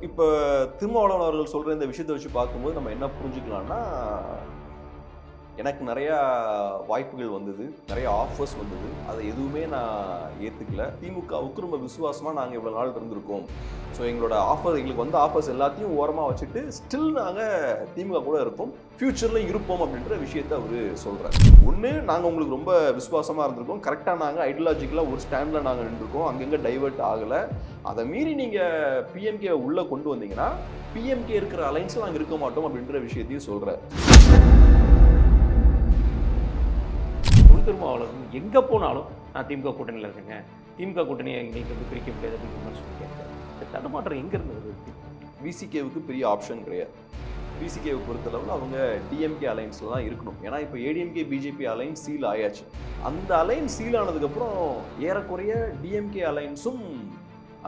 இப்போ திருமாவளவன் அவர்கள் சொல்கிற இந்த விஷயத்தை வச்சு பார்க்கும்போது நம்ம என்ன புரிஞ்சுக்கலாம்னா எனக்கு நிறையா வாய்ப்புகள் வந்தது நிறைய ஆஃபர்ஸ் வந்தது. அதை எதுவுமே நான் ஏற்றுக்கல திமுகவுக்கு ரொம்ப விசுவாசமாக நாங்கள் இவ்வளோ நாள் இருந்திருக்கோம். ஸோ எங்களோட ஆஃபர் எங்களுக்கு வந்த ஆஃபர்ஸ் எல்லாத்தையும் ஓரமாக வச்சுட்டு ஸ்டில் நாங்கள் திமுக கூட இருக்கோம் ஃப்யூச்சரில் இருப்போம் அப்படின்ற விஷயத்த அவர் சொல்கிறார் ஒன்று நாங்கள் உங்களுக்கு ரொம்ப விசுவாசமாக இருந்திருக்கோம். கரெக்டாக நாங்கள் ஐடியாலஜிக்கலாக ஒரு ஸ்டாண்டில் நாங்கள் நின்றுருக்கோம். அங்கங்கே டைவர்ட் ஆகலை. அதை மீறி நீங்கள் பிஎம்கே உள்ளே கொண்டு வந்தீங்கன்னா பிஎம்கே இருக்கிற அலைன்ஸில் நாங்கள் இருக்க மாட்டோம் அப்படின்ற விஷயத்தையும் சொல்கிறார் எங்கே போனாலும் நான் திமுக கூட்டணியில் இருக்கேங்க. திமுக கூட்டணியை இன்னைக்கு வந்து பிரிக்க முடியாது அப்படின்னு விமர்சனம் கேட்குறேன் இந்த தடுமாற்றம் எங்கேருந்து வருது? விசிகேவுக்கு பெரிய ஆப்ஷன் கிடையாது. பிசிகேவை பொறுத்தளவில் அவங்க டிஎம்கே அலைன்ஸில் தான் இருக்கணும். ஏன்னா இப்போ ஏடிஎம்கே பிஜேபி அலைன்ஸ் சீல் ஆயாச்சு. அந்த அலைன்ஸ் சீல் ஆனதுக்கப்புறம் ஏறக்குறைய டிஎம்கே அலைன்ஸும்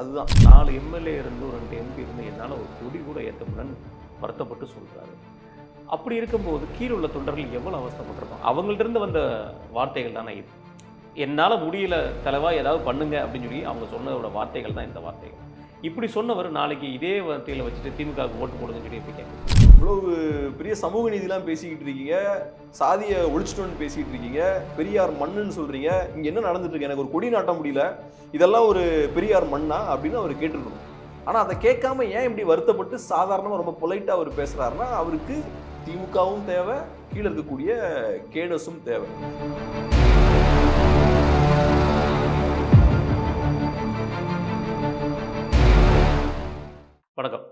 அதுதான். நாலு எம்எல்ஏ இருந்து ஒரு ரெண்டு எம்பி இருந்து என்னால் ஒரு கொடி கூட ஏற்ற முடியலன்னு வருத்தப்பட்டு சொல்கிறாரு அப்படி இருக்கும்போது கீழே உள்ள தொண்டர்கள் எவ்வளோ அவஸ்தப்பட்டிருப்பாங்க? அவங்கள்ட்ட இருந்து வந்த வார்த்தைகள் தானே இது? என்னால் முடியல தலைவா ஏதாவது பண்ணுங்க அப்படின்னு சொல்லி அவங்க சொன்னதோட வார்த்தைகள் தான் இந்த வார்த்தைகள். இப்படி சொன்னவர் நாளைக்கு இதே வார்த்தைகளை வச்சுட்டு திமுகவுக்கு ஓட்டு போடுங்கன்னு சொல்லி எப்படி கேட்க இவ்வளவு பெரிய சமூக நீதிலாம் பேசிக்கிட்டு இருக்கீங்க. சாதியை ஒழிச்சிட்டோன்னு பேசிக்கிட்டு இருக்கீங்க. பெரியார் மண்ணுன்னு சொல்கிறீங்க இங்கே என்ன நடந்துட்டு இருக்கு? எனக்கு ஒரு கொடி நாட்ட முடியல. இதெல்லாம் ஒரு பெரியார் மண்ணா அப்படின்னு அவர் கேட்டுருக்கணும். ஆனால் அதை கேட்காம ஏன் இப்படி வருத்தப்பட்டு சாதாரணமாக ரொம்ப பொலைட்டாக அவர் பேசுகிறாருன்னா அவருக்கு திமுகவும் தேவை கீழே இருக்கக்கூடிய கேடஸும் தேவை. வணக்கம்.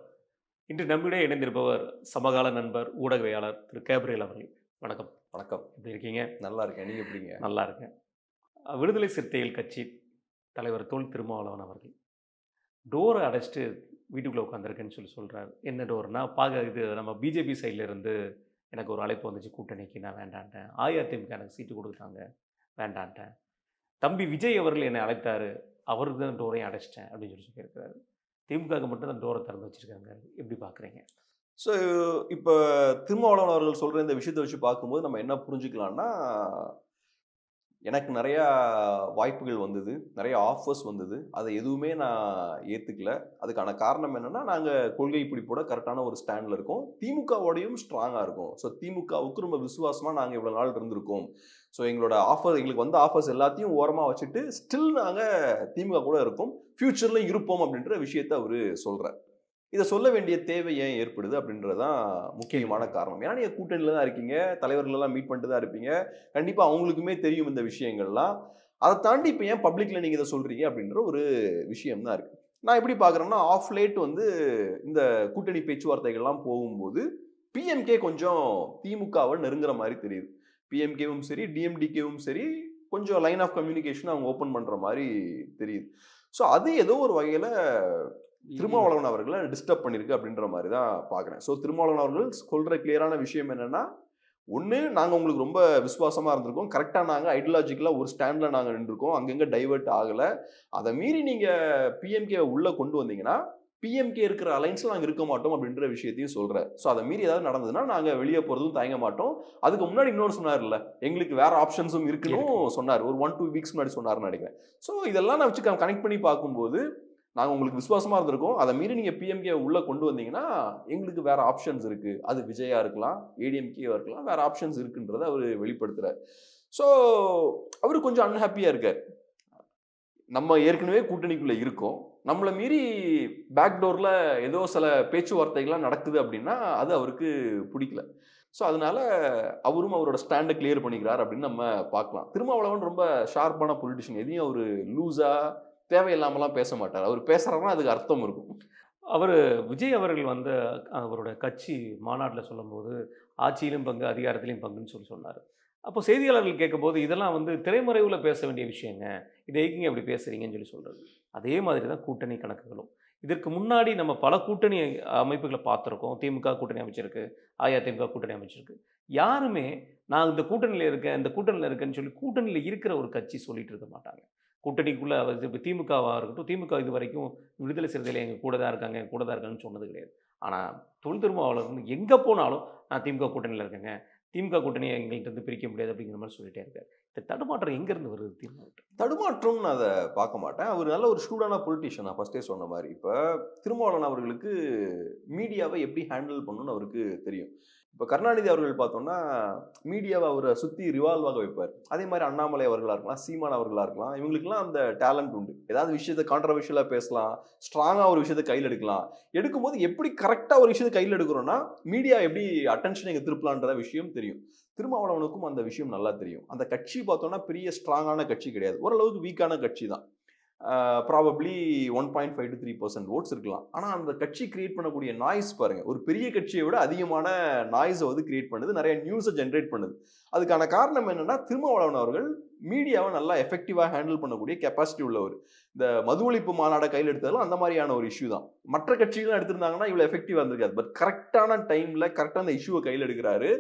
இன்று நம்மிடையே இணைந்திருப்பவர் சமகால நண்பர் ஊடகவியாளர் திரு கேப்ரியல் அவர்கள். வணக்கம். வணக்கம். எப்படி இருக்கீங்க? நல்லா இருக்கேன். நீங்க எப்படிங்க நல்லா இருக்கேன். விடுதலை சிறுத்தைகள் கட்சி தலைவர் தொல் திருமாவளவன் அவர்கள். டோரை அடைச்சிட்டு வீட்டுக்குள்ளே உட்காந்துருக்கேன்னு சொல்லி சொல்கிறாரு என்ன டோர்னா பார்க்க இது நம்ம பிஜேபி சைடில் இருந்து எனக்கு ஒரு அழைப்பு வந்துச்சு. கூட்டணிக்கு நான் வேண்டான்ட்டேன். அஇஅதிமுக எனக்கு சீட்டு கொடுத்தாங்க வேண்டான்ட்டேன். தம்பி விஜய் அவர்கள் என்னை அழைத்தார். அவருக்கு தான் டோரையும் அடைச்சிட்டேன் அப்படின்னு சொல்லி சொல்லியிருக்கிறாரு. திமுகவுக்கு மட்டும் தான் டோரை திறந்து வச்சுருக்காங்க. எப்படி பார்க்குறீங்க ஸோ இப்போ திருமாவளவன் அவர்கள் சொல்கிற இந்த விஷயத்தை வச்சு பார்க்கும்போது நம்ம என்ன புரிஞ்சுக்கலாம்னா எனக்கு நிறையா வாய்ப்புகள் வந்தது. நிறைய ஆஃபர்ஸ் வந்தது. அதை எதுவுமே நான் ஏற்றுக்கல அதுக்கான காரணம் என்னென்னா நாங்கள் கொள்கை பிடிப்போட கரெக்டான ஒரு ஸ்டாண்டில் இருக்கோம். திமுகவோடையும் ஸ்ட்ராங்காக இருக்கும். ஸோ திமுகவுக்கு ரொம்ப விசுவாசமாக நாங்கள் இவ்வளோ நாள் இருந்திருக்கோம். ஸோ எங்களோட ஆஃபர் எங்களுக்கு வந்த ஆஃபர்ஸ் எல்லாத்தையும் ஓரமாக வச்சுட்டு ஸ்டில் நாங்கள் திமுக கூட இருக்கோம். ஃப்யூச்சரில் இருப்போம் அப்படின்ற விஷயத்த அவர் சொல்கிறார் இதை சொல்ல வேண்டிய தேவை ஏன் ஏற்படுது அப்படின்றதான் முக்கியமான காரணம். ஏன்னா நீங்கள் கூட்டணியில் தான் இருக்கீங்க தலைவர்களெல்லாம் மீட் பண்ணிட்டு தான் இருப்பீங்க. கண்டிப்பாக அவங்களுக்குமே தெரியும் இந்த விஷயங்கள்லாம். அதை தாண்டி இப்போ ஏன் பப்ளிக்கில் நீங்கள் இதை சொல்கிறீங்க அப்படின்ற ஒரு விஷயம் தான் இருக்குது நான் எப்படி பார்க்குறேன்னா ஆஃப் லேட் வந்து இந்த கூட்டணி பேச்சுவார்த்தைகள்லாம் போகும்போது பிஎம்கே கொஞ்சம் திமுகவை நெருங்குற மாதிரி தெரியுது. பிஎம்கேவும் சரி டிஎம்டிகேவும் சரி கொஞ்சம் லைன் ஆஃப் கம்யூனிகேஷன் அவங்க ஓப்பன் பண்ணுற மாதிரி தெரியுது. ஸோ அது ஏதோ ஒரு வகையில் திருமாவளவன் அவர்களை டிஸ்டர்ப் பண்ணியிருக்கு அப்படின்ற மாதிரி தான் பார்க்குறேன். ஸோ திருமாவளவன் அவர்கள் சொல்கிற கிளியரான விஷயம் என்னென்னா ஒன்று நாங்கள் உங்களுக்கு ரொம்ப விசுவாசமாக இருந்திருக்கோம். கரெக்டாக நாங்கள் ஐடியாலஜிக்கலாக ஒரு ஸ்டாண்டில் நாங்கள் நின்றுருக்கோம். அங்கங்கே டைவர்ட் ஆகலை. அதை மீறி நீங்கள் பிஎம்கே உள்ளே கொண்டு வந்தீங்கன்னா பிஎம்கே இருக்கிற அலைன்ஸில் நாங்கள் இருக்க மாட்டோம் அப்படின்ற விஷயத்தையும் சொல்கிறேன் ஸோ அதை மீறி ஏதாவது நடந்ததுன்னா நாங்கள் வெளியே போகிறதும் தயங்க மாட்டோம். அதுக்கு முன்னாடி இன்னொன்று சொன்னார்ல எங்களுக்கு வேற ஆப்ஷன்ஸும் இருக்குன்னு சொன்னார். ஒரு ஒன் டூ வீக்ஸ் முன்னாடி சொன்னார்னு நினைக்கிறேன். ஸோ இதெல்லாம் நான் வச்சு கனெக்ட் பண்ணி பார்க்கும்போது நாங்கள் உங்களுக்கு விசுவாசமாக இருந்திருக்கோம். அதை மீறி நீங்கள் பிஎம்கே உள்ளே கொண்டு வந்தீங்கன்னா எங்களுக்கு வேறு ஆப்ஷன்ஸ் இருக்குது அது விஜயா இருக்கலாம் ஏடிஎம்கேவாக இருக்கலாம் வேறு ஆப்ஷன்ஸ் இருக்குன்றதை அவர் வெளிப்படுத்துகிறார் ஸோ அவர் கொஞ்சம் அன்ஹாப்பியாக இருக்கார். நம்ம ஏற்கனவே கூட்டணிக்குள்ளே இருக்கோம். நம்மளை மீறி பேக் டோரில் ஏதோ சில பேச்சுவார்த்தைகள்லாம் நடக்குது அப்படின்னா அது அவருக்கு பிடிக்கல. ஸோ அதனால அவரும் அவரோட ஸ்டாண்டை கிளியர் பண்ணிக்கிறார் அப்படின்னு நம்ம பார்க்கலாம். திருமாவளவன் ரொம்ப ஷார்ப்பான பொலிட்டிஷியன் எதையும் அவர் லூஸாக தேவையில்லாமலாம் பேச மாட்டார் அவர் பேசுகிறாருன்னா அதுக்கு அர்த்தம் இருக்கும். அவர் விஜய் அவர்கள் வந்து அவரோட கட்சி மாநாட்டில் சொல்லும்போது ஆட்சியிலும் பங்கு அதிகாரத்திலையும் பங்குன்னு சொல்லி சொன்னார். அப்போ செய்தியாளர்கள் கேட்கும்போது இதெல்லாம் வந்து திரைமறைவில் பேச வேண்டிய விஷயங்க. இதை எங்கேங்க அப்படி பேசுகிறீங்கன்னு சொல்லி சொல்கிறது அதே மாதிரி தான் கூட்டணி கணக்குகளும். இதற்கு முன்னாடி நம்ம பல கூட்டணி அமைப்புகளை பார்த்துருக்கோம். திமுக கூட்டணி அமைச்சிருக்கு அதிமுக கூட்டணி அமைச்சிருக்கு. யாருமே நான் இந்த கூட்டணியில் இருக்கேன் இந்த கூட்டணியில் இருக்கேன்னு சொல்லி கூட்டணியில் இருக்கிற ஒரு கட்சி சொல்லிட்டு இருக்க மாட்டாங்க. கூட்டணிக்குள்ளே இப்போ திமுகவாக இருக்கட்டும் திமுக இது வரைக்கும் விடுதலை சிறுத்தையில் எங்கள் கூட தான் இருக்காங்க எங்கள் கூட தான் இருக்காங்கன்னு சொன்னது கிடையாது. ஆனால் தொழில் திருமாவளவன் எங்கே போனாலும் நான் திமுக கூட்டணியில் இருக்கேங்க. திமுக கூட்டணியை எங்கள்கிட்ட இருந்து பிரிக்க முடியாது அப்படிங்கிற மாதிரி சொல்லிட்டே இருக்காரு. இந்த தடுமாற்றம் எங்கேருந்து வருது திமுக தடுமாற்றம் நான் அதை பார்க்க மாட்டேன். அவர் நல்ல ஒரு ஸ்டூடான பொலிட்டிஷியன் நான் ஃபஸ்ட்டே சொன்ன மாதிரி. இப்போ திருமாவளவன் அவர்களுக்கு மீடியாவை எப்படி ஹேண்டில் பண்ணணும்னு அவருக்கு தெரியும். இப்போ கருணாநிதி அவர்கள் பார்த்தோம்னா மீடியாவை அவரை சுற்றி ரிவால்வாக வைப்பார். அதே மாதிரி அண்ணாமலை அவர்களாக இருக்கலாம் சீமான் அவர்களாக இருக்கலாம் இவங்களுக்குலாம் அந்த டேலண்ட் உண்டு. ஏதாவது விஷயத்தை கான்ட்ரவர்ஷியலாக பேசலாம் ஸ்ட்ராங்காக ஒரு விஷயத்தை கையில் எடுக்கலாம். எடுக்கும்போது எப்படி கரெக்டாக ஒரு விஷயத்தை கையில் எடுக்கிறோன்னா மீடியா எப்படி அட்டென்ஷன் எங்கே திருப்பலான்ற விஷயம் தெரியும். திருமாவளவனுக்கும் அந்த விஷயம் நல்லா தெரியும். அந்த கட்சி பார்த்தோம்னா பெரிய ஸ்ட்ராங்கான கட்சி கிடையாது. ஓரளவுக்கு வீக்கான கட்சி தான். Probably one point five to three percent votes இருக்கலாம். ஆனால் அந்த கட்சி கிரியேட் பண்ணக்கூடிய நாய்ஸ் பாருங்கள் ஒரு பெரிய கட்சியை விட அதிகமான நாய்ஸை வந்து கிரியேட் பண்ணுது. நிறைய நியூஸை ஜென்ரேட் பண்ணுது. அதுக்கான காரணம் என்னென்னா திருமாவளவன் அவர்கள் மீடியாவை நல்லா எஃபெக்டிவாக ஹேண்டில் பண்ணக்கூடிய கெப்பாசிட்டி உள்ளவர். இந்த மது ஒழிப்பு மாநாடை கையில் எடுத்ததெல்லாம் அந்த மாதிரியான ஒரு இஷ்யூ தான். மற்ற கட்சிகளும் எடுத்திருந்தாங்கன்னா இவ்வளோ எஃபெக்டிவாக இருந்திருக்காது. பட் கரெக்டான டைமில் கரெக்டாக அந்த இஷ்யூவை கையில் எடுக்கிறாரு.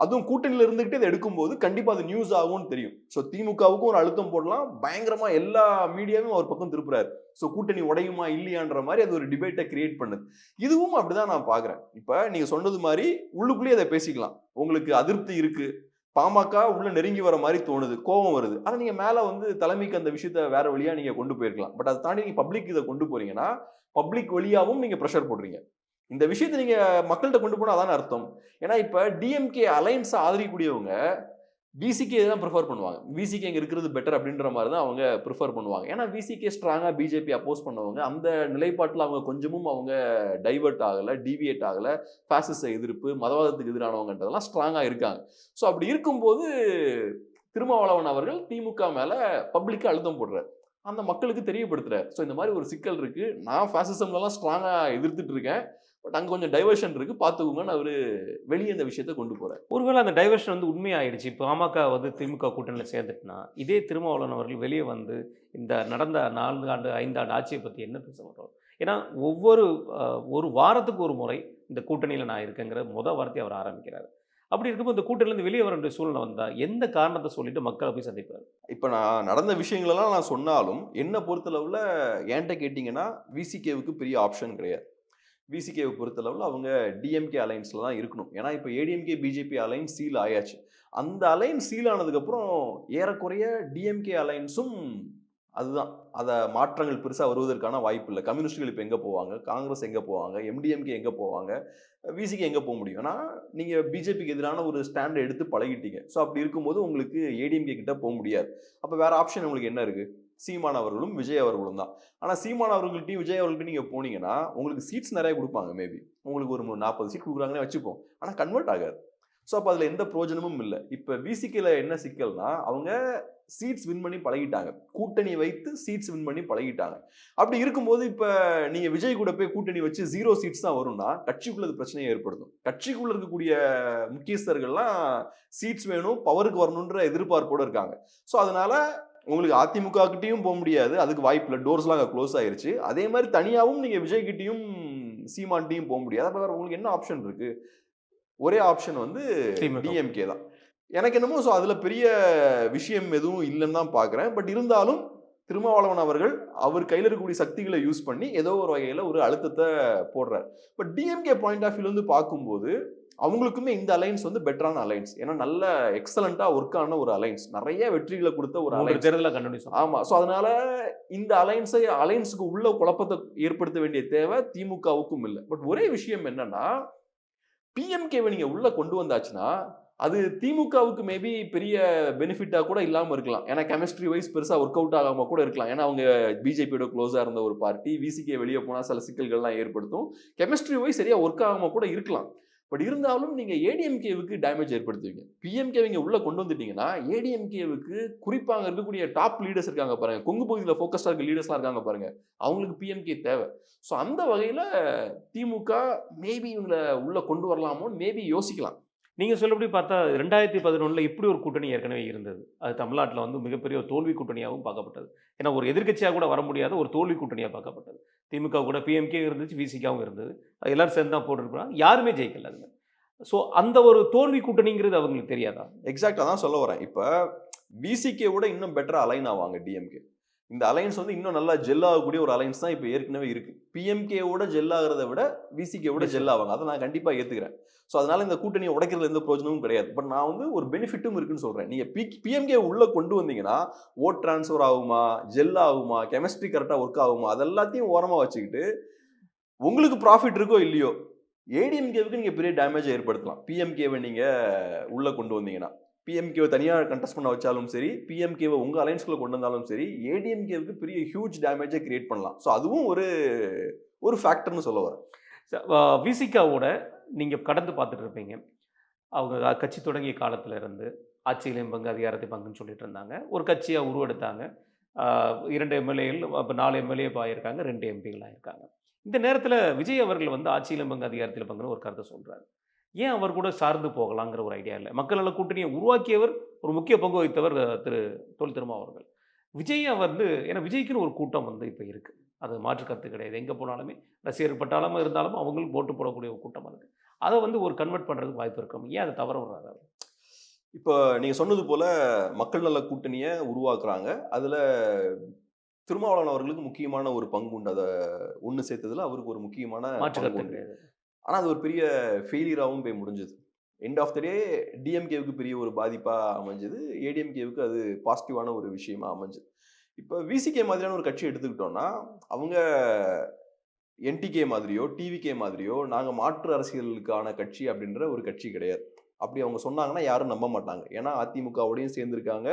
அதுவும் கூட்டணியில் இருந்துகிட்டே இதை எடுக்கும்போது கண்டிப்பாக அது நியூஸ் ஆகும்னு தெரியும். ஸோ திமுகவுக்கும் ஒரு அழுத்தம் போடலாம். பயங்கரமா எல்லா மீடியாவும் அவர் பக்கம் திருப்புறாரு. ஸோ கூட்டணி உடையுமா இல்லையான்ற மாதிரி அது ஒரு டிபேட்டை கிரியேட் பண்ணுது. இதுவும் அப்படிதான் நான் பார்க்குறேன் இப்போ நீங்கள் சொன்னது மாதிரி உள்ளுக்குள்ளேயே அதை பேசிக்கலாம். உங்களுக்கு அதிருப்தி இருக்கு. பாமக உள்ள நெருங்கி வர மாதிரி தோணுது. கோபம் வருது. ஆனால் நீங்கள் மேலே வந்து தலைமைக்கு அந்த விஷயத்த வேற வழியா நீங்கள் கொண்டு போயிருக்கலாம். பட் அதை தாண்டி நீங்கள் பப்ளிக் இதை கொண்டு போறீங்கன்னா பப்ளிக் வழியாகவும் நீங்கள் ப்ரெஷர் போடுறீங்க. இந்த விஷயத்தை நீங்க மக்கள்கிட்ட கொண்டு போனால் அதான் அர்த்தம்? ஏன்னா இப்போ டிஎம்கே அலைன்ஸை ஆதரிக்கக்கூடியவங்க விசிகே தான் ப்ரிஃபர் பண்ணுவாங்க. விசிகே இங்கே இருக்கிறது பெட்டர் அப்படின்ற மாதிரி தான் அவங்க ப்ரிஃபர் பண்ணுவாங்க. ஏன்னா விசிகே ஸ்ட்ராங்காக பிஜேபி அப்போஸ் பண்ணவங்க அந்த நிலைப்பாட்டில் அவங்க கொஞ்சமும் அவங்க டைவர்ட் ஆகலை டிவியேட் ஆகலை. ஃபேசிச எதிர்ப்பு மதவாதத்துக்கு எதிரானவங்கன்றதெல்லாம் ஸ்ட்ராங்காக இருக்காங்க. ஸோ அப்படி இருக்கும்போது திருமாவளவன் அவர்கள் திமுக மேலே பப்ளிக்காக அழுத்தம் போடுறார். அந்த மக்களுக்கு தெரியப்படுத்துறாரு. ஸோ இந்த மாதிரி ஒரு சிக்கல் இருக்குது நான் ஃபேசிசம்லலாம் ஸ்ட்ராங்காக எதிர்த்துட்டு இருக்கேன். பட் அங்கே கொஞ்சம் டைவர்ஷன் இருக்கு. பார்த்துக்கோங்கன்னு அவர் வெளியே இந்த விஷயத்தை கொண்டு போறாரு. ஒருவேளை அந்த டைவர்ஷன் வந்து உண்மையாயிடுச்சு. இப்போ பாமக வந்து திமுக கூட்டணியில் சேர்ந்துட்டுனா இதே திருமாவளவன் அவர்கள் வெளியே வந்து இந்த நடந்த நான்கு ஆண்டு ஐந்து ஆண்டு ஆட்சியை பற்றி என்ன பேச மாட்டோம் ஏன்னா ஒவ்வொரு ஒரு வாரத்துக்கு ஒரு முறை இந்த கூட்டணியில் நான் இருக்கேங்கிற முத வார்த்தையை அவர் ஆரம்பிக்கிறார். அப்படி இருக்கும்போது இந்த கூட்டணியிலேருந்து வெளியே வர வேண்டிய சூழ்நிலை வந்தால் எந்த காரணத்தை சொல்லிட்டு மக்களை போய் சந்திப்பார்? இப்போ நான் நடந்த விஷயங்களெல்லாம் நான் சொன்னாலும் என்னை பொறுத்தளவில் என்கிட்ட கேட்டிங்கன்னா விசிகேவுக்கு பெரிய ஆப்ஷன் கிடையாது. விசிகேவை பொறுத்தளவில் அவங்க டிஎம்கே அலைன்ஸில் தான் இருக்கணும். ஏன்னா இப்போ ஏடிஎம்கே பிஜேபி அலைன்ஸ் சீல் ஆயாச்சு. அந்த அலைன்ஸ் சீல் ஆனதுக்கப்புறம் ஏறக்குறைய டிஎம்கே அலைன்ஸும் அதுதான். அதை மாற்றங்கள் பெருசாக வருவதற்கான வாய்ப்பு இல்லை. கம்யூனிஸ்டுகள் இப்போ எங்கே போவாங்க? காங்கிரஸ் எங்கே போவாங்க? எம்டிஎம்கே எங்கே போவாங்க? விசிக்கு எங்கே போக முடியும்? ஏன்னா நீங்கள் பிஜேபிக்கு எதிரான ஒரு ஸ்டாண்டை எடுத்து பழகிட்டீங்க. ஸோ அப்படி இருக்கும்போது உங்களுக்கு ஏடிஎம்கே கிட்ட போக முடியாது. அப்போ வேறு ஆப்ஷன் உங்களுக்கு என்ன இருக்குது சீமான் அவர்களும் விஜய் அவர்களும் தான். ஆனால் சீமான் அவர்கள்ட்டையும் விஜய் அவர்கள்ட்டையும் நீங்கள் போனீங்கன்னா உங்களுக்கு சீட்ஸ் நிறைய கொடுப்பாங்க மேபி உங்களுக்கு ஒரு நாற்பது சீட் கொடுக்குறாங்கன்னே வச்சுப்போம். ஆனால் கன்வெர்ட் ஆகாது. ஸோ அப்போ அதில் எந்த பிரோஜனமும் இல்லை. இப்போ விசிக்கில் என்ன சிக்கல்னா அவங்க சீட்ஸ் வின் பண்ணி பழகிட்டாங்க. கூட்டணி வைத்து சீட்ஸ் வின் பண்ணி பழகிட்டாங்க. அப்படி இருக்கும்போது இப்போ நீங்கள் விஜய் கூட போய் கூட்டணி வச்சு ஜீரோ சீட்ஸ் தான் வரும்னா கட்சிக்குள்ள அது பிரச்சனையை ஏற்படுத்தும். கட்சிக்குள்ள இருக்கக்கூடிய முக்கியஸ்தர்கள்லாம் சீட்ஸ் வேணும் பவருக்கு வரணுன்ற எதிர்பார்ப்போடு இருக்காங்க. ஸோ அதனால உங்களுக்கு அதிமுக கிட்டயும் போக முடியாது. அதுக்கு வாய்ப்பு இல்லை. டோர்ஸ்லாம் அங்கே க்ளோஸ் ஆயிருச்சு. அதே மாதிரி தனியாகவும் நீங்கள் விஜய் கிட்டயும் சீமான்ட்டையும் போக முடியாது. அப்போ வேற உங்களுக்கு என்ன ஆப்ஷன் இருக்கு? ஒரே ஆப்ஷன் வந்து. டிஎம்கே தான். எனக்கு என்னமோ ஸோ அதில் பெரிய விஷயம் எதுவும் இல்லைன்னு தான் பார்க்குறேன் பட் இருந்தாலும் திருமாவளவன் அவர்கள் அவர் கையில் இருக்கக்கூடிய சக்திகளை யூஸ் பண்ணி ஏதோ ஒரு வகையில் ஒரு அழுத்தத்தை போடுறார். பட் டிஎம்கே பாயிண்ட் ஆஃப் வியூலேருந்து பார்க்கும்போது அவங்களுக்குமே இந்த அலைன்ஸ் வந்து பெட்டரான அலைன்ஸ் ஏன்னா நல்ல எக்ஸலண்ட்டாக ஒர்க் ஆன ஒரு அலைன்ஸ் நிறைய வெற்றிகளை கொடுத்த ஒரு அலைன்ஸ் தேர்தலில் கண்டுபிடிச்சோம் ஆமா. ஸோ அதனால இந்த அலைன்ஸை அலைன்ஸுக்கு உள்ள குழப்பத்தை ஏற்படுத்த வேண்டிய தேவை திமுகவுக்கும் இல்லை. பட் ஒரே விஷயம் என்னன்னா பிஎம்கேவை நீங்க உள்ள கொண்டு வந்தாச்சுன்னா அது திமுகவுக்கு மேபி பெரிய பெனிஃபிட்டா கூட இல்லாம இருக்கலாம். ஏன்னா கெமிஸ்ட்ரி வைஸ் பெருசா ஒர்க் அவுட் ஆகாம கூட இருக்கலாம். ஏன்னா அவங்க பிஜேபியோட க்ளோஸா இருந்த ஒரு பார்ட்டி விசிகே வெளியே போனா சில சிக்கல்கள்லாம் ஏற்படுத்தும். கெமிஸ்ட்ரி வைஸ் சரியா ஒர்க் ஆகாம கூட இருக்கலாம். பட் இருந்தாலும் நீங்கள் ஏடிஎம்கேவுக்கு டேமேஜ் ஏற்படுத்துவீங்க. பிஎம்கே இங்கே உள்ளே கொண்டு வந்துட்டீங்கன்னா ஏடிஎம்கேவுக்கு குறிப்பாக இருக்கக்கூடிய டாப் லீடர்ஸ் இருக்காங்க பாருங்க. கொங்கு பகுதியில் ஃபோக்கஸாக இருக்க லீடர்ஸ்லாம் இருக்காங்க பாருங்கள் அவங்களுக்கு பிஎம்கே தேவை. ஸோ அந்த வகையில் திமுக மேபி இவங்களை உள்ளே கொண்டு வரலாமோன்னு மேபி யோசிக்கலாம். நீங்கள் சொல்லபடி பார்த்தா ரெண்டாயிரத்தி பதினொன்றில் இப்படி ஒரு கூட்டணி ஏற்கனவே இருந்தது. அது தமிழ்நாட்டில் வந்து மிகப்பெரிய ஒரு தோல்வி கூட்டணியாகவும் பார்க்கப்பட்டது. ஏன்னா ஒரு எதிர்க்கட்சியாக கூட வர முடியாத ஒரு தோல்வி கூட்டணியாக பார்க்கப்பட்டது. திமுக கூட பிஎம்கே இருந்துச்சு விசிகாவும் இருந்தது. அது எல்லாரும் சேர்ந்து தான் போட்டுருப்பாங்க யாருமே ஜெயிக்கல அதில். ஸோ அந்த ஒரு தோல்வி கூட்டணிங்கிறது அவங்களுக்கு தெரியாதா? எக்ஸாக்டாக தான் சொல்ல வரேன். இப்போ விசிகே விட இன்னும் பெட்டராக அலைன் ஆவாங்க டிஎம்கே இந்த அலைன்ஸ் வந்து இன்னும் நல்லா ஜெல் ஆகக்கூடிய ஒரு அலைன்ஸ் தான் இப்போ ஏற்கனவே இருக்கு. பிஎம்கேவோட ஜெல் ஆகிறத விட விசிகேவோட ஜெல் ஆவாங்க. அதை நான் கண்டிப்பாக ஏற்றுக்கிறேன் ஸோ அதனால இந்த கூட்டணியை உடைக்கிறதுல எந்த பிரயோஜனமும் கிடையாது. பட் நான் வந்து ஒரு பெனிஃபிட்டும் இருக்குன்னு சொல்கிறேன் நீங்கள் பி பிஎம்கே உள்ளே கொண்டு வந்தீங்கன்னா ஓட் ட்ரான்ஸ்ஃபர் ஆகுமா ஜெல் ஆகுமா கெமிஸ்ட்ரி கரெக்டாக ஒர்க் ஆகுமா அதெல்லாத்தையும் ஓரமாக வச்சுக்கிட்டு உங்களுக்கு ப்ராஃபிட் இருக்கோ இல்லையோ ஏடிஎம்கேவுக்கு நீங்கள் பெரிய டேமேஜை ஏற்படுத்தலாம். பிஎம்கேவை நீங்கள் உள்ளே கொண்டு வந்தீங்கன்னா. பிஎம்கேவை தனியாக கண்டெஸ்ட் பண்ண வச்சாலும் சரி பிஎம்கேவை உங்கள் அலைன்ஸ்குள்ளே கொண்டு வந்தாலும் சரி ஏடிஎம்கேவுக்கு பெரிய ஹியூஜ் டேமேஜை கிரியேட் பண்ணலாம். ஸோ அதுவும் ஒரு ஒரு ஃபேக்டர்னு சொல்ல வரேன். விசிகாவோட நீங்கள் கடந்து பார்த்துட்டு இருப்பீங்க. அவங்க கட்சி தொடங்கிய காலத்தில் இருந்து ஆட்சியிலையும் பங்கு அதிகாரத்தை பங்குன்னு சொல்லிட்டு இருந்தாங்க. ஒரு கட்சியாக உருவெடுத்தாங்க. இரண்டு எம்எல்ஏகள் இப்போ நாலு எம்எல்ஏ ஆகியிருக்காங்க ரெண்டு எம்பிகள் ஆகியிருக்காங்க இந்த நேரத்தில் விஜய் அவர்கள் வந்து ஆட்சியிலும் பங்கு அதிகாரத்தில் பங்குன்னு ஒரு கருத்தை சொல்கிறாரு ஏன் அவர் கூட சார்ந்து போகலாங்கிற ஒரு ஐடியா இல்லை? மக்கள் நல கூட்டணியை உருவாக்கியவர் ஒரு முக்கிய பங்கு வகித்தவர் திரு தொல் திருமா அவர்கள். விஜய் வந்து ஏன்னா விஜய்க்குன்னு ஒரு கூட்டம் வந்து இப்போ இருக்கு. அது மாற்று கருத்து கிடையாது. எங்கே போனாலுமே ரசிகர் பட்டாளமாக இருந்தாலும் அவங்களுக்கு போட்டு போடக்கூடிய ஒரு கூட்டம் இருக்கு அதை வந்து ஒரு கன்வெர்ட் பண்ணுறதுக்கு வாய்ப்பு இருக்கும் ஏன் அதை தவற விடுறாரு? இப்போ நீங்கள் சொன்னது போல மக்கள் நல கூட்டணியை உருவாக்குறாங்க. அதில் திருமாவளவன் அவர்களுக்கு முக்கியமான ஒரு பங்கு உண்டு. அதை ஒன்று சேர்த்ததுல அவருக்கு ஒரு முக்கியமான மாற்று கருத்து கிடையாது. ஆனால் அது ஒரு பெரிய ஃபெயிலியராகவும் போய் முடிஞ்சது. எண்ட் ஆஃப் த டே டிஎம்கேவுக்கு பெரிய ஒரு பாதிப்பாக அமைஞ்சது. ஏடிஎம்கேவுக்கு அது பாசிட்டிவான ஒரு விஷயமா அமைஞ்சது. இப்போ விசிகே மாதிரியான ஒரு கட்சி எடுத்துக்கிட்டோம்னா அவங்க என்டிகே மாதிரியோ டிவிகே மாதிரியோ நாங்கள் மாற்று அரசியலுக்கான கட்சி அப்படின்ற ஒரு கட்சி கிடையாது. அப்படி அவங்க சொன்னாங்கன்னா யாரும் நம்ப மாட்டாங்க. ஏன்னா அதிமுகவோடையும் சேர்ந்துருக்காங்க.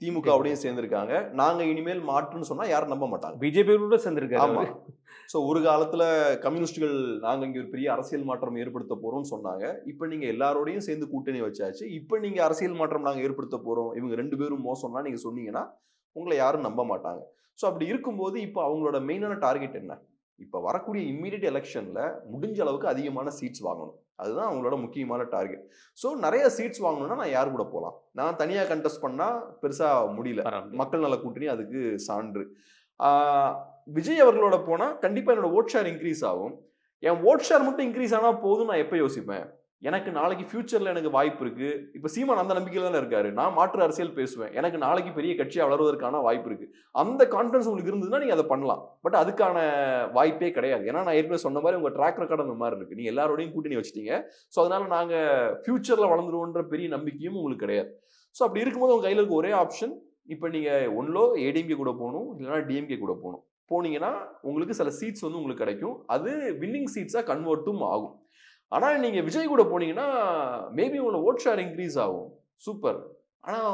திமுகவோடையும் சேர்ந்திருக்காங்க. நாங்கள் இனிமேல் மாற்றுன்னு சொன்னால் யாரும் நம்ப மாட்டாங்க. பிஜேபியோட சேர்ந்திருக்காரு ஆமா. ஸோ ஒரு காலத்துல கம்யூனிஸ்டுகள் நாங்க இங்க ஒரு பெரிய அரசியல் மாற்றம் ஏற்படுத்த போறோம்னு சொன்னாங்க. இப்போ நீங்க எல்லாரோடையும் சேர்ந்து கூட்டணி வச்சாச்சு. இப்போ நீங்க அரசியல் மாற்றம் நாங்க ஏற்படுத்த போறோம். இவங்க ரெண்டு பேரும் மோசம்னா நீங்க சொன்னீங்கன்னா உங்களை யாரும் நம்ப மாட்டாங்க. ஸோ அப்படி இருக்கும்போது இப்போ அவங்களோட மெயினான டார்கெட் என்ன? இப்போ வரக்கூடிய இம்மீடியட் எலெக்ஷன்ல முடிஞ்ச அளவுக்கு அதிகமான சீட்ஸ் வாங்கணும். அதுதான் அவங்களோட முக்கியமான டார்கெட் ஸோ நிறைய சீட்ஸ் வாங்கணும்னா நான் யார் கூட போகலாம் நான் தனியாக கண்டெஸ்ட் பண்ணா பெருசா முடியல. மக்கள் நல கூட்டணி அதுக்கு சான்று. விஜய் அவர்களோட போனா கண்டிப்பா என்னோட ஓட் ஷேர் இன்க்ரீஸ் ஆகும். என் ஓட் ஷேர் மட்டும் இன்க்ரீஸ் ஆனா போதும் நான் எப்போ யோசிப்பேன்? எனக்கு நாளைக்கு ஃபியூச்சரில் எனக்கு வாய்ப்பு இருக்குது இப்போ சீமான் அந்த நம்பிக்கையில் தானே இருக்காரு. நான் மாற்று அரசியல் பேசுவேன். எனக்கு நாளைக்கு பெரிய கட்சியாக வளருவதற்கான வாய்ப்பு இருக்குது அந்த கான்ஃபிடன்ஸ் உங்களுக்கு இருந்ததுன்னா நீங்கள் அதை பண்ணலாம். பட் அதுக்கான வாய்ப்பே கிடையாது. ஏன்னா நான் ஏற்கனவே சொன்ன மாதிரி உங்கள் ட்ராக் அந்த மாதிரி இருக்குது நீங்கள் எல்லாரோடையும் கூட்டணி வச்சிட்டீங்க. ஸோ அதனால் நாங்கள் ஃப்யூச்சரில் வளர்ந்துருவோன்ற பெரிய நம்பிக்கையும் உங்களுக்கு கிடையாது. ஸோ அப்படி இருக்கும்போது உங்கள் கையில் இருக்க ஒரே ஆப்ஷன் இப்போ நீங்கள் ஒன்லோ ஏடிஎம்கே கூட போகணும் இல்லைன்னா டிஎம்கே கூட போகணும். போனீங்கன்னா உங்களுக்கு சில சீட்ஸ் வந்து உங்களுக்கு கிடைக்கும். அது வின்னிங் சீட்ஸாக கன்வெர்ட்டும் ஆகும். ஆனால் நீங்கள் விஜய் கூட போனீங்கன்னா மேபி உங்களோட ஓட் ஷேர் இன்க்ரீஸ் ஆகும். சூப்பர் ஆனால்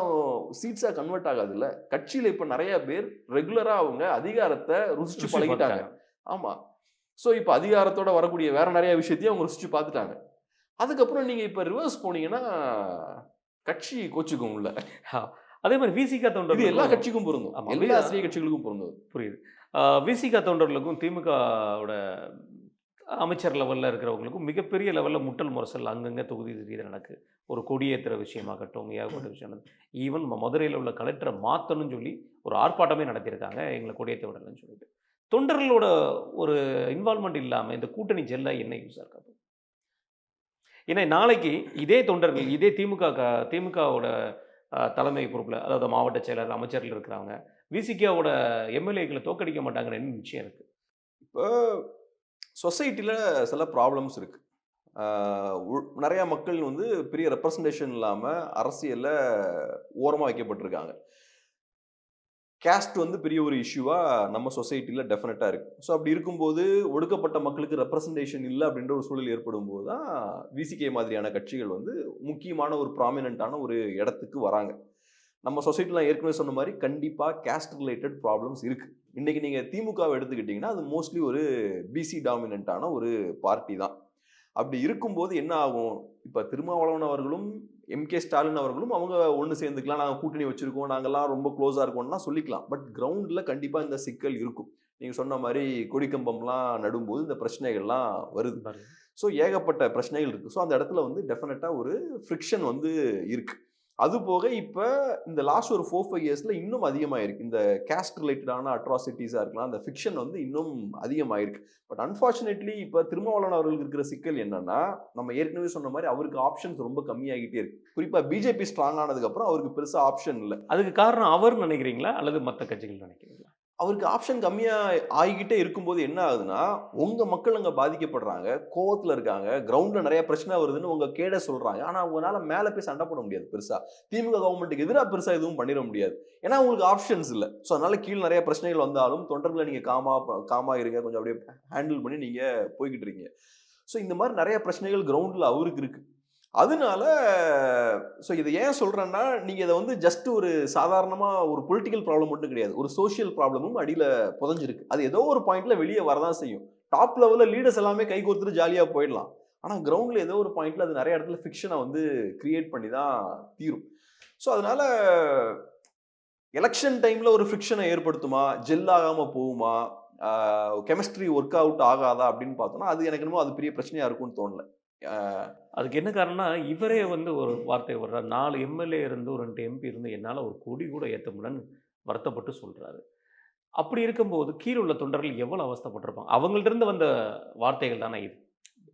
சீட்ஸாக கன்வெர்ட் ஆகாதுல்ல? கட்சியில் இப்போ நிறைய பேர் ரெகுலராக அவங்க அதிகாரத்தை ருசிச்சு ருசி பழகிட்டாங்க. ஆமாம் ஸோ இப்போ அதிகாரத்தோட வரக்கூடிய வேற நிறைய விஷயத்தையும் அவங்க ருசிச்சு பார்த்துட்டாங்க. அதுக்கப்புறம் நீங்கள் இப்போ ரிவர்ஸ் போனீங்கன்னா கட்சி கோச்சுக்கும் உள்ள. அதே மாதிரி விசிகா தொண்டர் எல்லா கட்சிக்கும் பொருந்தும். எல்லா அரசியல் கட்சிகளுக்கும் பொருந்தும். புரியுது. விசிகா தொண்டர்களுக்கும் திமுகவோட அமைச்சர் லெவலில் இருக்கிறவங்களுக்கும் மிகப்பெரிய லெவலில் முட்டல் முரசல் அங்கங்கே தொகுதி ரீதியில் நடக்குது ஒரு கொடியேற்றுற விஷயமாகட்டும் ஏகப்பட்ட விஷயம் ஈவன் மதுரையில் உள்ள கலெக்டரை மாற்றணும்னு சொல்லி ஒரு ஆர்ப்பாட்டமே நடத்தியிருக்காங்க எங்களை கொடியேற்ற விடலன்னு சொல்லிட்டு. தொண்டர்களோட ஒரு இன்வால்மெண்ட் இல்லாமல் இந்த கூட்டணி செல்ல என்ன யூஸாக இருக்கா ஏன்னா நாளைக்கு இதே தொண்டர்கள் இதே திமுக க- திமுகவோட தலைமை பொறுப்பில் அதாவது மாவட்ட செயலர் அமைச்சர்கள் இருக்கிறவங்க விசிகாவோட எம்எல்ஏக்களை தோக்கடிக்க மாட்டாங்கன்னு நிச்சயம் இருக்குது இப்போ சொசைட்டியில் சில ப்ராப்ளம்ஸ் இருக்குது நிறையா மக்கள் வந்து பெரிய ரெப்ரசன்டேஷன் இல்லாமல் அரசியலில் ஓரமாக வைக்கப்பட்டிருக்காங்க. கேஸ்ட் வந்து பெரிய ஒரு இஷ்யூவாக நம்ம சொசைட்டியில் டெஃபினட்டாக இருக்குது ஸோ அப்படி இருக்கும்போது ஒடுக்கப்பட்ட மக்களுக்கு ரெப்ரசன்டேஷன் இல்லை அப்படின்ற ஒரு சூழல் ஏற்படும் போது தான் விசிகே மாதிரியான கட்சிகள் வந்து முக்கியமான ஒரு ப்ராமினண்ட்டான ஒரு இடத்துக்கு வராங்க. நம்ம சொசைட்டிலாம் ஏற்கனவே சொன்ன மாதிரி கண்டிப்பாக கேஸ்ட் ரிலேட்டட் ப்ராப்ளம்ஸ் இருக்குது இன்றைக்கி நீங்கள் திமுகவை எடுத்துக்கிட்டிங்கன்னா அது மோஸ்ட்லி ஒரு பிசி டாமினண்ட்டான ஒரு பார்ட்டி தான். அப்படி இருக்கும்போது என்ன ஆகும்? இப்போ திருமாவளவன் அவர்களும் எம்கே ஸ்டாலின் அவர்களும் அவங்க ஒன்று சேர்ந்துக்கலாம். நாங்கள் கூட்டணி வச்சுருக்கோம். நாங்கள்லாம் ரொம்ப க்ளோஸாக இருக்கோம்னா சொல்லிக்கலாம். பட் கிரவுண்டில் கண்டிப்பாக இந்த சிக்கல் இருக்கும். நீங்கள் சொன்ன மாதிரி கொடிக்கம்பம்லாம் நடும்போது இந்த பிரச்சனைகள்லாம் வருது. ஸோ ஏகப்பட்ட பிரச்சனைகள் இருக்குது ஸோ அந்த இடத்துல வந்து டெஃபினட்டாக ஒரு ஃப்ரிக்ஷன் வந்து இருக்குது அது போக இப்போ இந்த லாஸ்ட் ஒரு ஃபோர் ஃபைவ் இயர்ஸில் இன்னும் அதிகமாயிருக்கு. இந்த கேஸ்ட் ரிலேட்டடான அட்ராசிட்டிஸாக இருக்கலாம் அந்த ஃபிக்ஷன் வந்து இன்னும் அதிகமாயிருக்கு. பட் அன்ஃபார்ச்சுனேட்லி இப்போ திருமாவளவன் அவர்களுக்கு இருக்கிற சிக்கல் என்னன்னா நம்ம ஏற்கனவே சொன்ன மாதிரி அவருக்கு ஆப்ஷன்ஸ் ரொம்ப கம்மியாகிட்டே இருக்கு. குறிப்பாக பிஜேபி ஸ்ட்ராங் ஆனதுக்கப்புறம் அவருக்கு பெருசாக ஆப்ஷன் இல்லை. அதுக்கு காரணம் அவர் நினைக்கிறீங்களா? அல்லது மற்ற கட்சிகள் நினைக்கிறீங்களா? அவருக்கு ஆப்ஷன் கம்மியாக ஆகிக்கிட்டே இருக்கும்போது என்ன ஆகுதுன்னா உங்கள் மக்கள் அங்கே பாதிக்கப்படுறாங்க கோவத்தில் இருக்காங்க கிரவுண்டில் நிறைய பிரச்சனை வருதுன்னு உங்கள் கேட சொல்கிறாங்க ஆனால் உங்களால் மேலே போய் சண்டை போட முடியாது பெருசாக திமுக கவர்மெண்ட்டுக்கு எதிராக பெருசாக எதுவும் பண்ணிட முடியாது. ஏன்னா உங்களுக்கு ஆப்ஷன்ஸ் இல்லை. ஸோ அதனால் கீழே நிறைய பிரச்சனைகள் வந்தாலும் தொண்டர்களை நீங்கள் காமா காமா இருங்க. கொஞ்சம் அப்படியே ஹேண்டில் பண்ணி நீங்கள் போய்கிட்டு இருக்கீங்க. ஸோ இந்த மாதிரி நிறைய பிரச்சனைகள் கிரவுண்டில் அவருக்கு இருக்குது அதனால ஸோ இதை ஏன் சொல்கிறேன்னா நீங்கள் இதை வந்து ஜஸ்ட் ஒரு சாதாரணமாக ஒரு பொலிட்டிக்கல் ப்ராப்ளம் மட்டும் கிடையாது. ஒரு சோஷியல் ப்ராப்ளமும் அடியில் புதஞ்சிருக்கு. அது ஏதோ ஒரு பாயிண்ட்டில் வெளியே வரதான் செய்யும். டாப் லெவலில் லீடர்ஸ் எல்லாமே கை கோர்த்துட்டு ஜாலியாக போயிடலாம். ஆனால் கிரவுண்டில் ஏதோ ஒரு பாயிண்டில் அது நிறைய இடத்துல ஃபிக்ஷனை வந்து கிரியேட் பண்ணி தான் தீரும். ஸோ அதனால எலெக்ஷன் டைமில் ஒரு ஃபிக்ஷனை ஏற்படுத்துமா? ஜெல் ஆகாமல் போகுமா? கெமிஸ்ட்ரி ஒர்க் அவுட் ஆகாதா அப்படின்னு பார்த்தோம்னா அது எனக்கு என்னமோ அது பெரிய பிரச்சனையாக இருக்கும்னு தோணல. அதுக்கு என்ன காரணம்னா இவரே வந்து ஒரு வார்த்தை வர்றார். நாலு எம்எல்ஏ இருந்து ஒரு ரெண்டு எம்பி இருந்து என்னால் ஒரு கொடி கூட ஏற்ற முடியலன்னு வருத்தப்பட்டு சொல்கிறாரு அப்படி இருக்கும்போது கீழே உள்ள தொண்டர்கள் எவ்வளோ அவஸ்தைப்பட்டிருப்பாங்க? அவங்கள்ட்ட இருந்து வந்த வார்த்தைகள் தானே இது?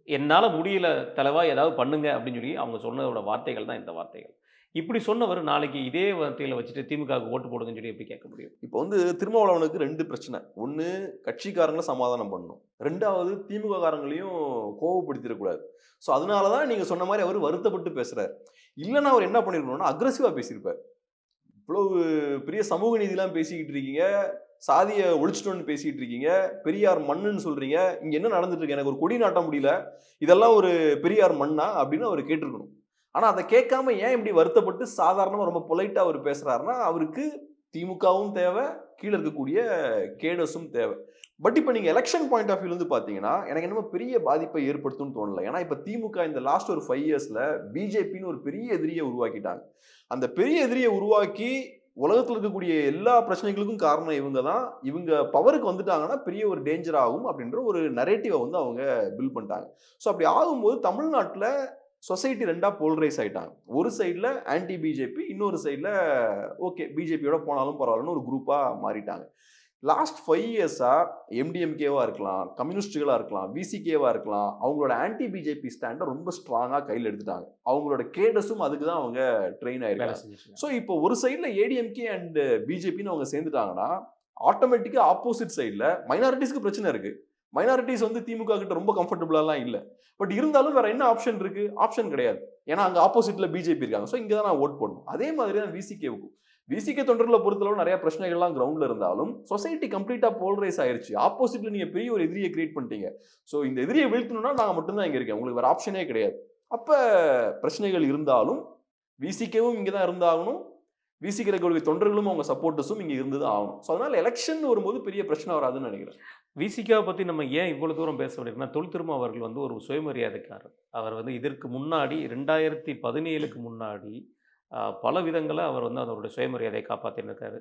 என்னால் முடியல தலைவா ஏதாவது பண்ணுங்க அப்படின்னு சொல்லி அவங்க சொன்னதோட வார்த்தைகள் தான் இந்த வார்த்தைகள். இப்படி சொன்னவர் நாளைக்கு இதே வார்த்தையில் வச்சுட்டு திமுகவுக்கு ஓட்டு போடுங்கன்னு சொல்லி எப்படி கேட்க முடியும்? இப்போ வந்து திருமாவளவனுக்கு ரெண்டு பிரச்சனை. ஒன்று கட்சிக்காரங்களை சமாதானம் பண்ணணும். ரெண்டாவது திமுக காரங்களையும் கோவப்படுத்திடக்கூடாது ஸோ அதனால தான் நீங்கள் சொன்ன மாதிரி அவர் வருத்தப்பட்டு பேசுகிறார் இல்லைன்னா அவர் என்ன பண்ணிருக்கணும்னா அக்ரஸிவாக பேசியிருப்பார். இவ்வளவு பெரிய சமூக நீதிலாம் பேசிக்கிட்டு இருக்கீங்க. சாதியை ஒழிச்சிட்டோன்னு பேசிக்கிட்டு இருக்கீங்க. பெரியார் மண்ணுன்னு சொல்றீங்க. இங்க என்ன நடந்துட்டு இருக்கு? எனக்கு ஒரு கொடி நாட்ட முடியல. இதெல்லாம் ஒரு பெரியார் மண்ணா? அப்படின்னு அவர் கேட்டிருக்கணும். ஆனால் அதை கேட்காம ஏன் இப்படி வருத்தப்பட்டு சாதாரணமாக ரொம்ப பொலைட்டாக அவர் பேசுகிறாருன்னா அவருக்கு திமுகவும் தேவை கீழே இருக்கக்கூடிய கேடஸும் தேவை. பட் இப்போ நீங்கள் எலெக்ஷன் பாயிண்ட் ஆஃப் வியூலேருந்து பார்த்தீங்கன்னா எனக்கு என்னமோ பெரிய பாதிப்பை ஏற்படுத்தும்னு தோணல. ஏன்னா இப்போ திமுக இந்த லாஸ்ட் ஒரு ஃபைவ் இயர்ஸில் பிஜேபின்னு ஒரு பெரிய எதிரியை உருவாக்கிட்டாங்க. அந்த பெரிய எதிரியை உருவாக்கி உலகத்தில் இருக்கக்கூடிய எல்லா பிரச்சனைகளுக்கும் காரணம் இவங்க தான். இவங்க பவருக்கு வந்துட்டாங்கன்னா பெரிய ஒரு டேஞ்சர் ஆகும் அப்படின்ற ஒரு நரேட்டிவை வந்து அவங்க பில்ட் பண்ணிட்டாங்க. ஸோ அப்படி ஆகும்போது தமிழ்நாட்டில் சொசைட்டி ரெண்டா போலரைஸ் ஆயிட்டாங்க. ஒரு சைடில் ஆன்டி பிஜேபி இன்னொரு சைடில் ஓகே பிஜேபியோட போனாலும் பரவாயில்லன்னு ஒரு குரூப்பாக மாறிட்டாங்க. லாஸ்ட் ஃபைவ் இயர்ஸாக எம்டிஎம்கேவாக இருக்கலாம் கம்யூனிஸ்டுகளாக இருக்கலாம் விசிகேவாக இருக்கலாம் அவங்களோட ஆன்டி பிஜேபி ஸ்டாண்டை ரொம்ப ஸ்ட்ராங்காக கையில் எடுத்துட்டாங்க. அவங்களோட கேடஸும் அதுக்கு தான் அவங்க ட்ரெயின் ஆயிருக்காங்க. ஸோ இப்போ ஒரு சைடில் ஏடிஎம்கே அண்ட் பிஜேபின்னு அவங்க சேர்ந்துட்டாங்கன்னா ஆட்டோமேட்டிக்காக ஆப்போசிட் சைடில் மைனாரிட்டிஸ்க்கு பிரச்சனை இருக்கு. மைனாரிட்டிஸ் வந்து திமுக கிட்ட ரொம்ப கம்ஃபர்டபுளாலாம் இல்லை. பட் இருந்தாலும் வேற என்ன ஆப்ஷன் இருக்கு? ஆப்ஷன் கிடையாது. ஏன்னா அங்கே ஆப்போசிட்ல பிஜேபி இருக்காங்க. ஸோ இங்கே தான் நான் ஓட் போடணும். அதே மாதிரி தான் விசிகேவுக்கும் விசிகே தொண்டர்களை பொறுத்தளவு நிறைய பிரச்சனைகள்லாம் கிரவுண்ட்ல இருந்தாலும் சொசைட்டி கம்ப்ளீட்டா போல்ரைஸ் ஆயிருச்சு. ஆப்போசிட்ல நீங்க பெரிய ஒரு எதிரியை கிரியேட் பண்ணிட்டீங்க. ஸோ இந்த எதிரியை வீழ்த்தணும்னா நாங்கள் மட்டும்தான் இங்கே இருக்கேன். உங்களுக்கு வேற ஆப்ஷனே கிடையாது. அப்போ பிரச்சனைகள் இருந்தாலும் விசிகேவும் இங்கே தான் இருந்தாகணும். விசிக்கு இருக்கக்கூடிய தொண்டர்களும் அவங்க சப்போர்ட்டர்ஸும் இங்கே இருந்து தான் ஆகணும். ஸோ அதனால எலெக்ஷன் வரும்போது பெரிய பிரச்சனை வராதுன்னு நினைக்கிறேன். விசிகாவை பற்றி நம்ம ஏன் இவ்வளோ தூரம் பேச வேண்டியிருக்குன்னா தொல் திரும்ப அவர்கள் வந்து ஒரு சுயமரியாதைக்காரர். அவர் வந்து இதற்கு முன்னாடி ரெண்டாயிரத்தி பதினேழுக்கு முன்னாடி பல விதங்களை அவர் வந்து அவருடைய சுயமரியாதையை காப்பாற்றிருக்காரு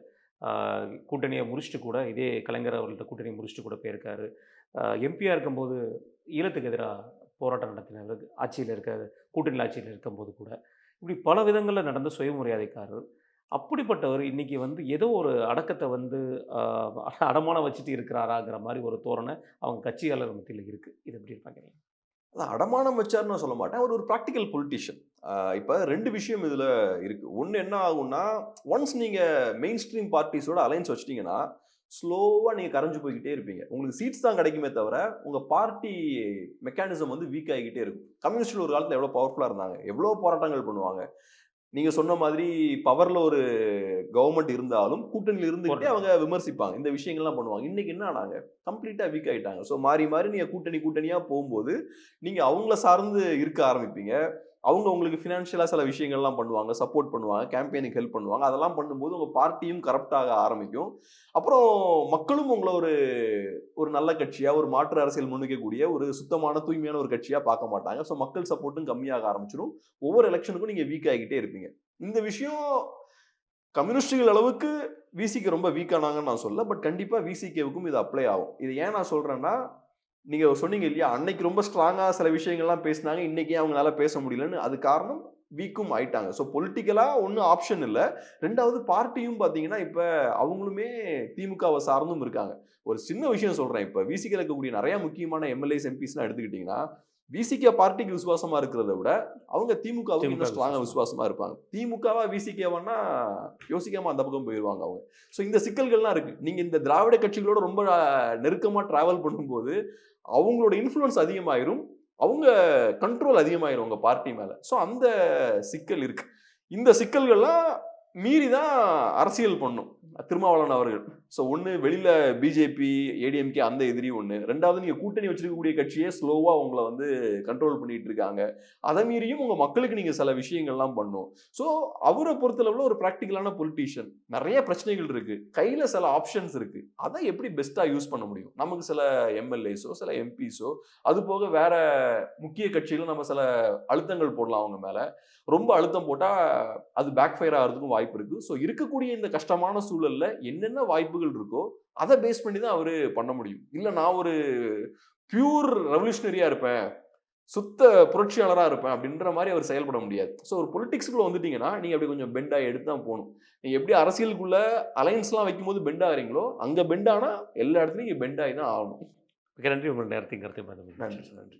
கூட்டணியை முடிச்சுட்டு கூட இதே கலைஞர் அவர்கள்ட்ட கூட்டணியை முடிச்சுட்டு கூட போயிருக்காரு. எம்பியாக இருக்கும்போது ஈழத்துக்கு எதிராக போராட்டம் நடத்தினார். ஆட்சியில் இருக்கார் கூட்டணி ஆட்சியில் இருக்கும்போது கூட. இப்படி பல விதங்களில் நடந்த சுயமரியாதைக்காரர். அப்படிப்பட்டவர் இன்றைக்கி வந்து ஏதோ ஒரு அடக்கத்தை வந்து அடமானம் வச்சுட்டு இருக்கிறாராங்கிற மாதிரி ஒரு தோரணை அவங்க கட்சியாளர் மத்தியில் இருக்குது இது எப்படி பார்க்குறீங்க? அதான் அடமானம் வச்சார்னு நான் சொல்ல மாட்டேன். அவர் ஒரு ப்ராக்டிக்கல் பொலிட்டிஷியன் இப்போ ரெண்டு விஷயம் இதில் இருக்குது ஒன்று என்ன ஆகும்னா ஒன்ஸ் நீங்கள் மெயின் ஸ்ட்ரீம் பார்ட்டிஸோட அலைன்ஸ் வச்சிட்டிங்கன்னா ஸ்லோவாக நீங்கள் கரைஞ்சு போய்கிட்டே இருப்பீங்க. உங்களுக்கு சீட்ஸ் தான் கிடைக்குமே தவிர உங்கள் பார்ட்டி மெக்கானிசம் வந்து வீக் ஆகிக்கிட்டே இருக்கும். கம்யூனிஸ்டில் ஒரு காலத்தில் எவ்வளோ பவர்ஃபுல்லாக இருந்தாங்க? எவ்வளோ போராட்டங்கள் பண்ணுவாங்க? நீங்கள் சொன்ன மாதிரி பவரில் ஒரு கவர்மெண்ட் இருந்தாலும் கூட்டணியில் இருந்துகிட்டே அவங்க விமர்சிப்பாங்க. இந்த விஷயங்கள்லாம் பண்ணுவாங்க. இன்னைக்கு என்ன ஆனாங்க? கம்ப்ளீட்டாக வீக் ஆயிட்டாங்க. ஸோ மாறி மாறி நீங்கள் கூட்டணி கூட்டணியாக போகும்போது நீங்கள் அவங்கள சார்ந்து இருக்க ஆரம்பிப்பீங்க. அவங்க உங்களுக்கு ஃபினான்ஷியலாக சில விஷயங்கள்லாம் பண்ணுவாங்க சப்போர்ட் பண்ணுவாங்க கேம்பெயினுக்கு ஹெல்ப் பண்ணுவாங்க. அதெல்லாம் பண்ணும்போது உங்கள் பார்ட்டியும் கரப்டாக ஆரம்பிக்கும். அப்புறம் மக்களும் உங்களை ஒரு ஒரு நல்ல கட்சியாக ஒரு மாற்று அரசியல் முன்வைக்கக்கூடிய ஒரு சுத்தமான தூய்மையான ஒரு கட்சியாக பார்க்க மாட்டாங்க. ஸோ மக்கள் சப்போர்ட்டும் கம்மியாக ஆரம்பிச்சிடும் ஒவ்வொரு எலெக்ஷனுக்கும் நீங்கள் வீக் ஆகிக்கிட்டே இருப்பீங்க. இந்த விஷயம் கம்யூனிஸ்டுகள் அளவுக்கு விசிக்கு ரொம்ப வீக் ஆனாங்கன்னு நான் சொல்ல பட் கண்டிப்பாக விசிகேவுக்கும் இது அப்ளை ஆகும். இது ஏன் நான் சொல்கிறேன்னா நீங்கள் சொன்னீங்க இல்லையா? அன்னைக்கு ரொம்ப ஸ்ட்ராங்காக சில விஷயங்கள்லாம் பேசினாங்க. இன்னைக்கு அவங்களால பேச முடியலன்னு அது காரணம் வீக்கும் ஆயிட்டாங்க. ஸோ பொலிட்டிக்கலாக ஒன்றும் ஆப்ஷன் இல்லை. ரெண்டாவது பார்ட்டியும் பார்த்தீங்கன்னா இப்போ அவங்களுமே திமுகவை சார்ந்தும் இருக்காங்க. ஒரு சின்ன விஷயம் சொல்கிறேன் இப்போ விசிக்கு இருக்கக்கூடிய நிறைய முக்கியமான எம்எல்ஏஸ் எம்பிஸ்லாம் எடுத்துக்கிட்டிங்கன்னா விசிகே பார்ட்டிக்கு விசுவாசமா இருக்கிறத விட அவங்க திமுகவுக்கு திமுக இன்னும் ஸ்ட்ராங்கா விசுவாசமா. இருப்பாங்க. திமுகவா விசிகேவானா யோசிக்காம அந்த பக்கம் போயிடுவாங்க அவங்க. ஸோ இந்த சிக்கல்கள்லாம் இருக்கு. நீங்க இந்த திராவிட கட்சிகளோட ரொம்ப நெருக்கமா டிராவல் பண்ணும்போது அவங்களோட இன்ஃப்ளூயன்ஸ் அதிகமாயிரும். அவங்க கண்ட்ரோல் அதிகமாயிரும் உங்க பார்ட்டி மேல. ஸோ அந்த சிக்கல் இருக்கு. இந்த சிக்கல்கள்லாம் மீறி தான் அரசியல் பண்ணும். திருமாவளவன் அவர்கள். ஸோ ஒன்று வெளியில் பிஜேபி ஏடிஎம்கே அந்த எதிரி ஒன்று ரெண்டாவது நீங்கள் கூட்டணி வச்சிருக்கக்கூடிய கட்சியே ஸ்லோவாக உங்களை வந்து கண்ட்ரோல் பண்ணிட்டு இருக்காங்க. அதை மீறியும் உங்கள் மக்களுக்கு நீங்கள் சில விஷயங்கள்லாம் பண்ணும். ஸோ அவரை பொறுத்தளவில் ஒரு ப்ராக்டிக்கலான பொலிட்டீஷியன் நிறைய பிரச்சனைகள் இருக்குது கையில் சில ஆப்ஷன்ஸ் இருக்குது அதை எப்படி பெஸ்ட்டாக யூஸ் பண்ண முடியும்? நமக்கு சில எம்எல்ஏஸோ சில எம்பிஸோ அது போக வேற முக்கிய கட்சிகளும் நம்ம சில அழுத்தங்கள் போடலாம் அவங்க மேலே. ரொம்ப அழுத்தம் போட்டால் அது பேக் ஃபயர் ஆகிறதுக்கும் வாய்ப்பு இருக்குது ஸோ இருக்கக்கூடிய இந்த கஷ்டமான சூழலில் என்னென்ன வாய்ப்புகள் இருக்கோ அதை பேஸ் பண்ணி தான் அவர் பண்ண முடியும். இல்லை நான் ஒரு பியூர் ரெவல்யூஷனரியா இருப்பேன் சுத்த புரட்சியாளராக இருப்பேன் அப்படின்ற மாதிரி அவர் செயல்பட முடியாது. ஸோ ஒரு பொலிட்டிக்ஸ்குள்ள வந்துட்டீங்கன்னா நீங்கள் அப்படி கொஞ்சம் பெண்டாக எடுத்து தான் போகணும். நீங்கள் எப்படி அரசியலுக்குள்ள அலைன்ஸ்லாம் வைக்கும்போது பெண்ட் ஆகிறீங்களோ அங்கே பெண்ட் ஆனால் எல்லா இடத்துலையும் பெண்ட் ஆகி தான் ஆகணும். நன்றி. உங்கள் நேரத்தையும் கருத்தை நன்றி நன்றி.